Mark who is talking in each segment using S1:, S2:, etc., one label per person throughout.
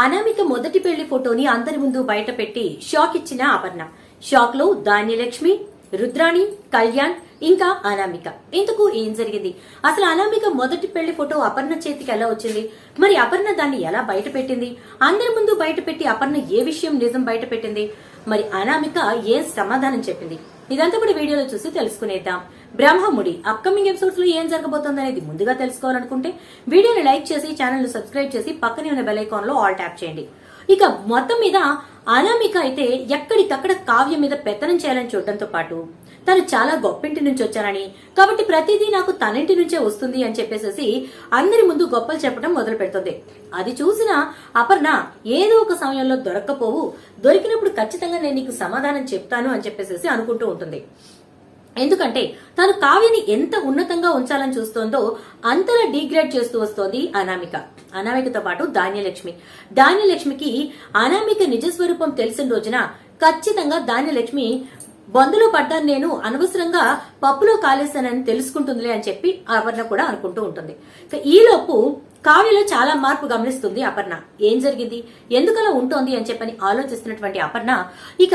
S1: అనామిక మొదటి పెళ్ళి ఫోటోని అందరి ముందు బయటపెట్టి షాక్ ఇచ్చిన అపర్ణ. షాక్లో ధాన్యలక్ష్మి రుద్రాణి కళ్యాణ్ ఇంకా అనామిక. ఇందుకు ఏం జరిగింది? అసలు అనామిక మొదటి పెళ్ళి ఫోటో అపర్ణ చేతికి ఎలా వచ్చింది? మరి అపర్ణ దాన్ని ఎలా బయట పెట్టింది అందరి ముందు బయట పెట్టి అపర్ణ ఏ విషయం నిజం బయట పెట్టింది మరి అనామిక ఏ సమాధానం చెప్పింది? ఇదంతా కూడా వీడియోలో చూసి తెలుసుకునేద్దాం. బ్రహ్మముడి అప్కమింగ్ ఎపిసోడ్స్లో ఏం జరగబోతుంది అనేది ముందుగా తెలుసుకోవాలనుకుంటే వీడియోని లైక్ చేసి ఛానల్ను సబ్స్క్రైబ్ చేసి పక్కనే ఉన్న బెల్ ఐకాన్లో ఆల్ ట్యాప్ చేయండి. ఇక మొత్తం మీద అనామిక అయితే ఎక్కడికక్కడ కావ్యం మీద పెత్తనం చేయాలని చూడటంతో పాటు తను చాలా గొప్పింటి నుంచి వచ్చానని. కాబట్టి ప్రతిదీ నాకు తనింటి నుంచే వస్తుంది అని చెప్పేసి అందరి ముందు గొప్పలు చెప్పడం మొదలు పెడుతుంది. అది చూసిన అపర్ణ ఏదో ఒక సమయంలో దొరక్కపోవు దొరికినప్పుడు ఖచ్చితంగా నేను నీకు సమాధానం చెప్తాను అని చెప్పేసి అనుకుంటూ ఉంటుంది. ఎందుకంటే తను కావ్యని ఎంత ఉన్నతంగా ఉంచాలని చూస్తోందో అంతలా డిగ్రేడ్ చేస్తూ వస్తోంది అనామిక. అనామికతో పాటు ధాన్యలక్ష్మి. ధాన్యలక్ష్మికి అనామిక నిజ స్వరూపం తెలిసిన రోజున ఖచ్చితంగా ధాన్యలక్ష్మి బందులో పడ్డాను నేను అనవసరంగా పప్పులో కాలేశానని తెలుసుకుంటుందిలే అని చెప్పి అపర్ణ కూడా అనుకుంటూ ఉంటుంది. ఈలోపు కావ్యలో చాలా మార్పు గమనిస్తుంది అపర్ణ. ఏం జరిగింది? ఎందుకలా ఉంటోంది అని చెప్పని ఆలోచిస్తున్నటువంటి అపర్ణ ఇక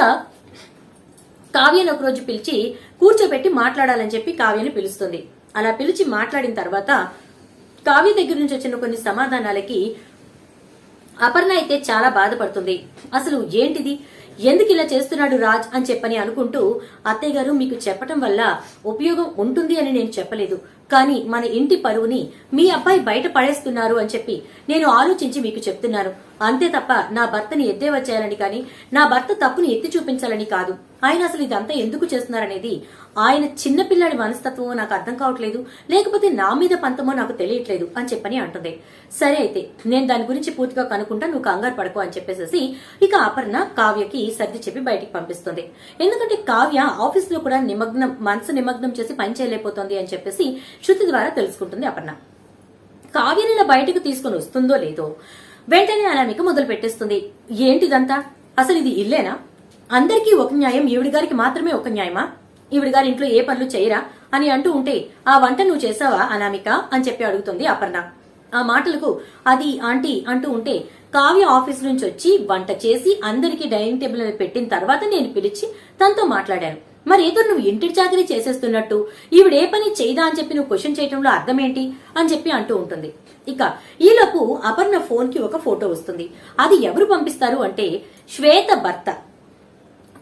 S1: కావ్యను ఒకరోజు పిలిచి కూర్చోబెట్టి మాట్లాడాలని చెప్పి కావ్యను పిలుస్తుంది. అలా పిలిచి మాట్లాడిన తర్వాత కావ్య దగ్గర నుంచి వచ్చిన కొన్ని సమాధానాలకి అపర్ణ అయితే చాలా బాధపడుతుంది. అసలు ఏంటిది? ఎందుకు ఇలా చేస్తున్నాడు రాజ్ అని చెప్పని అనుకుంటూ అత్తయ్య గారు మీకు చెప్పటం వల్ల ఉపయోగం ఉంటుంది అని నేను చెప్పలేదు. కానీ మన ఇంటి పరువుని మీ అబ్బాయి బయట పడేస్తున్నారు అని చెప్పి నేను ఆలోచించి మీకు చెప్తున్నాను. అంతే తప్ప నా భర్తని ఎద్దేవా చేయాలని కానీ నా భర్త తప్పుని ఎత్తి చూపించాలని కాదు. ఆయన అసలు ఇదంతా ఎందుకు చేస్తున్నారనేది ఆయన చిన్నపిల్లాడి మనస్తత్వమో నాకు అర్థం కావట్లేదు. లేకపోతే నా మీద పంతమో నాకు తెలియట్లేదు అని చెప్పని అంటుంది. సరే అయితే నేను దాని గురించి పూర్తిగా కనుక్కుంటా నువ్వు కంగారు పడకు అని చెప్పేసి ఇక అపర్ణ కావ్యకి సర్ది చెప్పి బయటికి పంపిస్తుంది. ఎందుకంటే కావ్య ఆఫీస్లో కూడా నిమగ్నం మనసు నిమగ్నం చేసి పని చేయలేకపోతుంది అని చెప్పేసి శృతి ద్వారా తెలుసుకుంటుంది అపర్ణ. కావ్యని ఇలా బయటకు తీసుకుని వస్తుందో లేదో వెంటనే అనామిక మొదలు పెట్టేస్తుంది. ఏంటిదంతా? అసలు ఇది ఇల్లేనా? అందరికీ ఒక న్యాయం ఈవిడి గారికి మాత్రమే ఒక న్యాయమా? ఈవిడి గారి ఇంట్లో ఏ పనులు చేయరా? అని అంటూ ఉంటే ఆ వంట నువ్వు చేసావా అనామిక? అని చెప్పి అడుగుతుంది అపర్ణ. ఆ మాటలకు అది ఆంటీ అంటూ ఉంటే కావ్య ఆఫీస్ నుంచి వచ్చి వంట చేసి అందరికీ డైనింగ్ టేబుల్ మీద పెట్టిన తర్వాత నేను పిలిచి తనతో మాట్లాడాను. మరి నువ్వు ఇంటి చాకరీ చేసేస్తున్నట్టు ఈవిడ ఏ పని చేయదా అని చెప్పి నువ్వు క్వశ్చన్ చేయడంలో అర్థం ఏంటి అని చెప్పి అంటూ ఉంటుంది. ఇక ఈలోపు అపర్ణ ఫోన్కి ఒక ఫోటో వస్తుంది. అది ఎవరు పంపిస్తారు అంటే శ్వేత భర్త.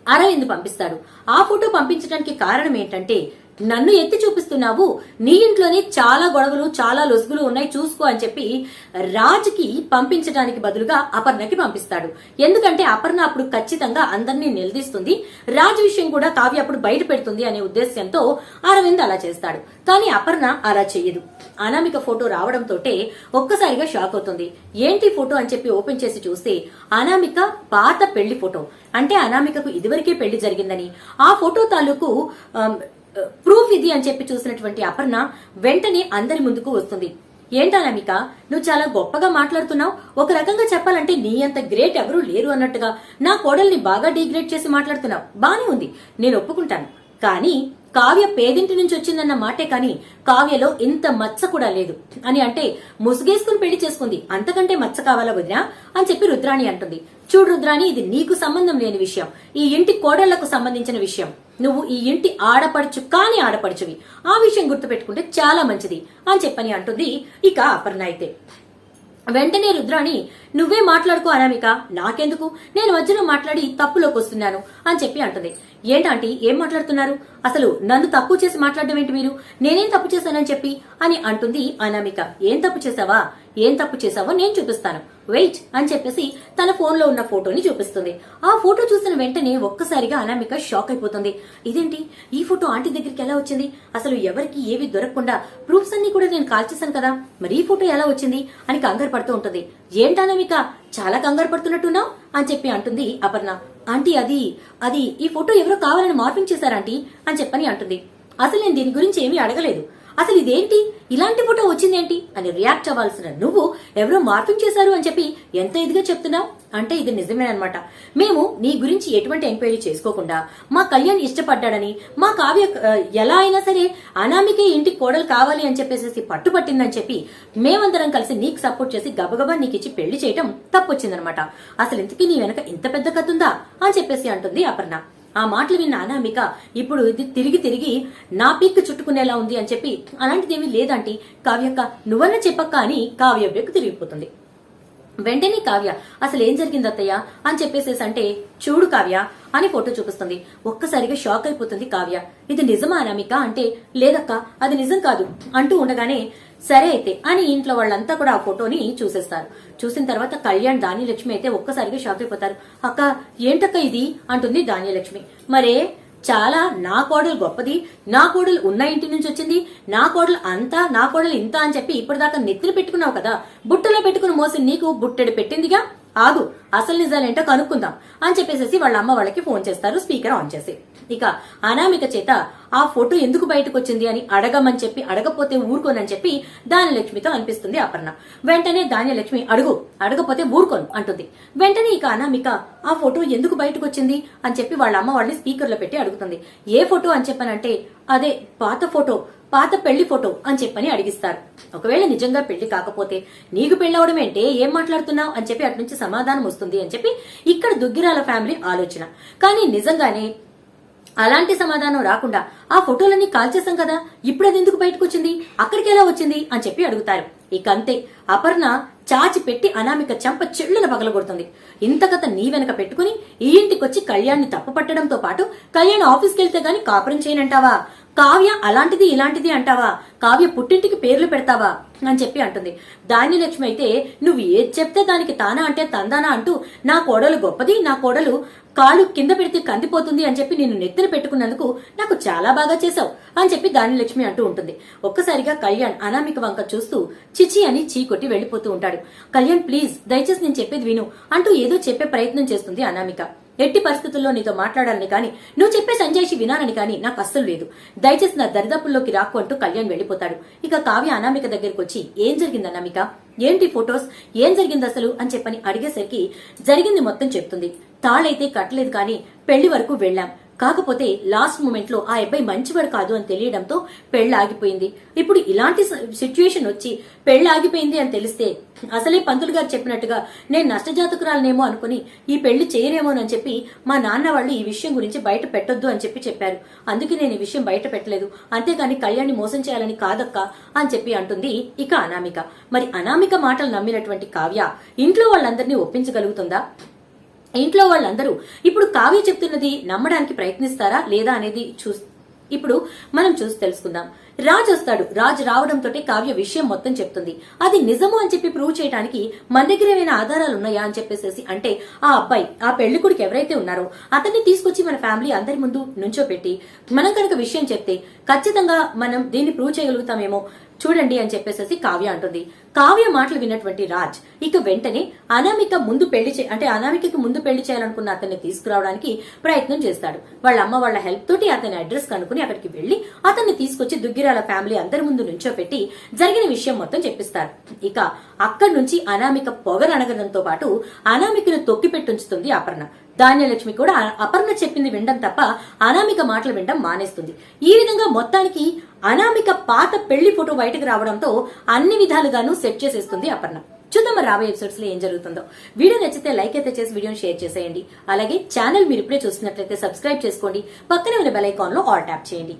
S1: అరవింద్ పంపిస్తాడు. ఆ ఫోటో పంపించడానికి కారణం ఏంటంటే నన్ను ఎత్తి చూపిస్తున్నావు. నీ ఇంట్లోనే చాలా గొడవలు చాలా లొసుగులు ఉన్నాయి. చూసుకో అని చెప్పి రాజుకి పంపించడానికి బదులుగా అపర్ణకి పంపిస్తాడు. ఎందుకంటే అపర్ణ అప్పుడు ఖచ్చితంగా అందరినీ నిలదీస్తుంది. రాజు విషయం కూడా కావ్య అప్పుడు బయట పెడుతుంది అనే ఉద్దేశంతో అరవింద్ అలా చేస్తాడు. కానీ అపర్ణ అలా చెయ్యదు. అనామిక ఫోటో రావడంతో ఒక్కసారిగా షాక్ అవుతుంది. ఏంటి ఫోటో అని చెప్పి ఓపెన్ చేసి చూస్తే అనామిక పాత పెళ్ళి ఫోటో. అంటే అనామికకు ఇదివరకే పెళ్ళి జరిగిందని. ఆ ఫోటో తాలూకు ప్రూఫ్ ఇది అని చెప్పి చూసినటువంటి అపర్ణ వెంటనే అందరి ముందుకు వస్తుంది. ఏంటనామిక నువ్వు చాలా గొప్పగా మాట్లాడుతున్నావు. ఒక రకంగా చెప్పాలంటే నీ అంత గ్రేట్ ఎవరూ లేరు అన్నట్టుగా నా కోడల్ని బాగా డిగ్రేడ్ చేసి మాట్లాడుతున్నావు. బానే ఉంది. నేను ఒప్పుకుంటాను. కానీ కావ్య పేదింటి నుంచి వచ్చిందన్న మాటే కానీ కావ్యలో ఇంత మచ్చ కూడా లేదు. అని అంటే ముసుగేసుకుని పెళ్ళి చేసుకుంది. అంతకంటే మచ్చ కావాలా వదినా? అని చెప్పి రుద్రాణి అంటుంది. చూడు రుద్రాణి ఇది నీకు సంబంధం లేని విషయం. ఈ ఇంటి కోడళ్ళకు సంబంధించిన విషయం. నువ్వు ఈ ఇంటి ఆడపడుచు కాని ఆడపడుచువి. ఆ విషయం గుర్తుపెట్టుకుంటే చాలా మంచిది అని చెప్పని అంటుంది ఇక అపర్ణ అయితే. వెంటనే రుద్రాణి నువ్వే మాట్లాడుకో అనామిక. నాకెందుకు? నేను మధ్యలో మాట్లాడి తప్పులోకి వస్తున్నాను అని చెప్పి అంటుంది. ఏంటంటే ఏం మాట్లాడుతున్నారు? అసలు నన్ను తప్పు చేసి మాట్లాడడం ఏంటి మీరు? నేనేం తప్పు చేశానని చెప్పి అని అంటుంది అనామిక. ఏం తప్పు చేసావా ఏం తప్పు చేసావో నేను చూపిస్తాను. వెయిట్ అని చెప్పేసి తన ఫోన్లో ఉన్న ఫోటోని చూపిస్తుంది. ఆ ఫోటో చూసిన వెంటనే ఒక్కసారిగా అనామిక షాక్ అయిపోతుంది. ఇదేంటి? ఈ ఫోటో ఆంటీ దగ్గరికి ఎలా వచ్చింది? అసలు ఎవరికి ఏవి దొరకకుండా ప్రూఫ్స్ అన్ని కూడా నేను కాల్ చేశాను కదా. మరి ఈ ఫోటో ఎలా వచ్చింది? అని కంగారు పడుతూ ఉంటుంది. ఏంటి అనామిక? చాలా కంగారు పడుతున్నట్టున్నావు? అని చెప్పి అంటుంది అపర్ణ. ఆంటీ అది అది ఈ ఫోటో ఎవరో కావాలని మార్పించేశారంటీ అని చెప్పని అంటుంది. అసలు నేను దీని గురించి ఏమీ అడగలేదు. అసలు ఇదేంటి? ఇలాంటి ఫోటో వచ్చిందేంటి? అని రియాక్ట్ అవ్వాల్సిన నువ్వు ఎవరో మార్పింగ్ చేశారు అని చెప్పి ఎంత ఇదిగా చెప్తున్నావు? అంటే ఇది నిజమేనమాట మేము నీ గురించి ఎటువంటి ఎంక్వైరీ చేసుకోకుండా మా కళ్యాణ్ ఇష్టపడ్డాడని మా కావ్య ఎలా అయినా సరే అనామికే ఇంటికి కోడలు కావాలి అని చెప్పేసి పట్టుపట్టిందని చెప్పి మేమందరం కలిసి నీకు సపోర్ట్ చేసి గబగబా నీకు ఇచ్చి పెళ్ళి చేయటం తప్పొచ్చిందనమాట అసలు ఇంతకీ నీ వెనక ఇంత పెద్ద కథ ఉందా? అని చెప్పేసి అంటుంది అపర్ణ. ఆ మాటలు విన్న అనామిక ఇప్పుడు ఇది తిరిగి తిరిగి నా పీక్ చుట్టుకునేలా ఉంది అని చెప్పి అలాంటిదేమీ లేదంటే కావ్యక్క నువ్వన్న చెప్పక్క అని కావ్య తిరిగిపోతుంది. వెంటనే కావ్య అసలు ఏం జరిగింది అత్తయ్య? అని చెప్పేసేసి అంటే చూడు కావ్య అని ఫోటో చూపిస్తుంది. ఒక్కసారిగా షాక్ అయిపోతుంది కావ్య. ఇది నిజమా అనామిక? అంటే లేదక్క అది నిజం కాదు అంటూ ఉండగానే సరే అయితే అని ఇంట్లో వాళ్ళంతా కూడా ఆ ఫోటోని చూసేస్తారు. చూసిన తర్వాత కళ్యాణ్ ధాన్యలక్ష్మి అయితే ఒక్కసారిగా షాక్ అయిపోతారు. అక్క ఏంటక్క ఇది? అంటుంది ధాన్యలక్ష్మి. మరే చాలా నా కోడలు గొప్పది నా కోడలు ఉన్న ఇంటి నుంచి వచ్చింది నా కోడలు అంతా నా కోడలు ఇంత అని చెప్పి ఇప్పటిదాకా నెత్తిన పెట్టుకున్నావు కదా బుట్టలో పెట్టుకుని మోసి నీకు బుట్టెడు పెట్టిందిగా? ఆగు అసలు నిజాలేంటో కనుక్కుందాం అని చెప్పేసి వాళ్ళ అమ్మ వాళ్ళకి ఫోన్ చేస్తారు స్పీకర్ ఆన్ చేసి. ఇక అనామిక చేత ఆ ఫోటో ఎందుకు బయటకు వచ్చింది అని అడగమని చెప్పి అడగపోతే ఊరుకోనని చెప్పి దానిలక్ష్మితో అనిపిస్తుంది అపర్ణ. వెంటనే ధాన్యలక్ష్మి అడుగు అడగపోతే ఊరుకోను అంటుంది. వెంటనే ఇక అనామిక ఆ ఫోటో ఎందుకు బయటకు వచ్చింది అని చెప్పి వాళ్ళ అమ్మ వాళ్ళని స్పీకర్లో పెట్టి అడుగుతుంది. ఏ ఫోటో? అని చెప్పానంటే అదే పాత ఫోటో పాత పెళ్ళి ఫోటో అని చెప్పని అడిగిస్తారు. ఒకవేళ నిజంగా పెళ్ళి కాకపోతే నీకు పెళ్ళవడం ఏంటే ఏం మాట్లాడుతున్నావు అని చెప్పి అటు నుంచి సమాధానం వస్తుంది అని చెప్పి ఇక్కడ దుగ్గిరాల ఫ్యామిలీ ఆలోచన. కానీ నిజంగానే అలాంటి సమాధానం రాకుండా ఆ ఫోటోలన్నీ కాల్చేసాం కదా ఇప్పుడు అది ఎందుకు బయటకు వచ్చింది అక్కడికి ఎలా వచ్చింది? అని చెప్పి అడుగుతారు. ఇక అంతే. అపర్ణ చాచి పెట్టి అనామిక చెంప చెళ్ళున పగలగొడుతుంది. ఇంత కథ నీ వెనక పెట్టుకుని ఈ ఇంటికొచ్చి కళ్యాణ్ని తప్పు పట్టడంతో పాటు కళ్యాణ్ ఆఫీస్కి వెళ్తే గాని కాపురం చేయనంటావా? కావ్య అలాంటిది ఇలాంటిది అంటావా? కావ్య పుట్టింటికి పేర్లు పెడతావా? అని చెప్పి అంటుంది. ధాన్యలక్ష్మి అయితే నువ్వు ఏది చెప్తే దానికి తానా అంటే తందానా అంటూ నా కోడలు గొప్పది నా కోడలు కాలు కింద పెడితే కందిపోతుంది అని చెప్పి నేను నెత్తిన పెట్టుకున్నందుకు నాకు చాలా బాగా చేశావు అని చెప్పి ధాన్యలక్ష్మి అంటూ ఉంటుంది. ఒక్కసారిగా కళ్యాణ్ అనామిక వంక చూస్తూ చిచి అని చీ కొట్టి వెళ్ళిపోతూ ఉంటాడు. కళ్యాణ్ ప్లీజ్ దయచేసి నేను చెప్పేది విను అంటూ ఏదో చెప్పే ప్రయత్నం చేస్తుంది అనామిక. ఎట్టి పరిస్థితుల్లో నీతో మాట్లాడాలని కానీ నువ్వు చెప్పే సంజయ్షి వినాలని కానీ నాకు అస్సలు లేదు. దయచేసి నా దరిదాపుల్లోకి రాకు అంటూ కళ్యాణ్ వెళ్ళిపోతాడు ఇక కావ్య అనామిక దగ్గరికి వచ్చి ఏం జరిగింది అనామిక? ఏంటి ఫొటోస్? ఏం జరిగింది అసలు? అని చెప్పని అడిగేసరికి జరిగింది మొత్తం చెప్తుంది. తాళైతే కట్టలేదు కానీ పెళ్ళి వరకు వెళ్ళాం. కాకపోతే లాస్ట్ మూమెంట్లో ఆ అబ్బాయి మంచివాడు కాదు అని తెలియడంతో పెళ్ళి ఆగిపోయింది ఇప్పుడు ఇలాంటి సిచ్యుయేషన్ వచ్చి పెళ్ళి ఆగిపోయింది అని తెలిస్తే అసలే పంతులు గారు చెప్పినట్టుగా నేను నష్టజాతకురాలనేమో అనుకుని ఈ పెళ్ళి చేయరేమోనని చెప్పి మా నాన్న వాళ్ళు ఈ విషయం గురించి బయట పెట్టొద్దు అని చెప్పి చెప్పారు. అందుకే నేను ఈ విషయం బయట పెట్టలేదు. అంతేగాని కళ్యాణ్ని మోసం చేయాలని కాదక్క అని చెప్పి అంటుంది ఇక అనామిక. మరి అనామిక మాటలు నమ్మినటువంటి కావ్య ఇంట్లో వాళ్ళందరినీ ఒప్పించగలుగుతుందా? ఇంట్లో వాళ్ళందరూ ఇప్పుడు కావ్య చెప్తున్నది నమ్మడానికి ప్రయత్నిస్తారా లేదా అనేది చూ ఇప్పుడు మనం చూసి తెలుసుకుందాం. రాజు వస్తాడు. రాజు రావడంతో కావ్య విషయం మొత్తం చెప్తుంది. అది నిజము అని చెప్పి ప్రూవ్ చేయడానికి మన దగ్గర ఏమైనా ఆధారాలు ఉన్నాయా? అని చెప్పేసి అంటే ఆ అబ్బాయి ఆ పెళ్ళి కొడుకు ఎవరైతే ఉన్నారో అతన్ని తీసుకొచ్చి మన ఫ్యామిలీ అందరి ముందు నుంచోపెట్టి మనం కనుక విషయం చెప్తే ఖచ్చితంగా మనం దీన్ని ప్రూవ్ చేయగలుగుతామేమో చూడండి అని చెప్పేసి కావ్య అంటుంది. కావ్య మాటలు విన్నటువంటి రాజ్ ఇక వెంటనే అనామిక ముందు పెళ్ళి చే అంటే అనామికకి ముందు పెళ్ళి చేయాలనుకున్న అతన్ని తీసుకురావడానికి ప్రయత్నం చేస్తాడు. వాళ్ళ అమ్మ వాళ్ళ హెల్ప్ తోటి అతని అడ్రస్ కనుక్కుని అక్కడికి వెళ్ళి అతన్ని తీసుకొచ్చి దుగ్గిరాల ఫ్యామిలీ అందరి ముందు నుంచోపెట్టి జరిగిన విషయం మొత్తం చెప్పిస్తారు. ఇక అక్కడి నుంచి అనామిక పొగరనగడంతో పాటు అనామికను తొక్కిపెట్టుంచుతుంది అపర్ణ. ధాన్యలక్ష్మి కూడా అపర్ణ చెప్పింది వినడం తప్ప అనామిక మాటలు వినడం మానేస్తుంది. ఈ విధంగా మొత్తానికి అనామిక పాత పెళ్ళి ఫోటో బయటకు రావడంతో అన్ని విధాలుగాను సెట్ చేసేస్తుంది అపర్ణ. చూద్దాం మరి రాబోయే ఎపిసోడ్స్లో ఏం జరుగుతుందో. వీడియో నచ్చితే లైక్ అయితే చేసి వీడియోని షేర్ చేసేయండి. అలాగే ఛానల్ మీరు ఇప్పుడే చూస్తున్నట్లయితే సబ్స్క్రైబ్ చేసుకోండి. పక్కనే ఉన్న బెల్ ఐకాన్లో ఆల్ ట్యాప్ చేయండి.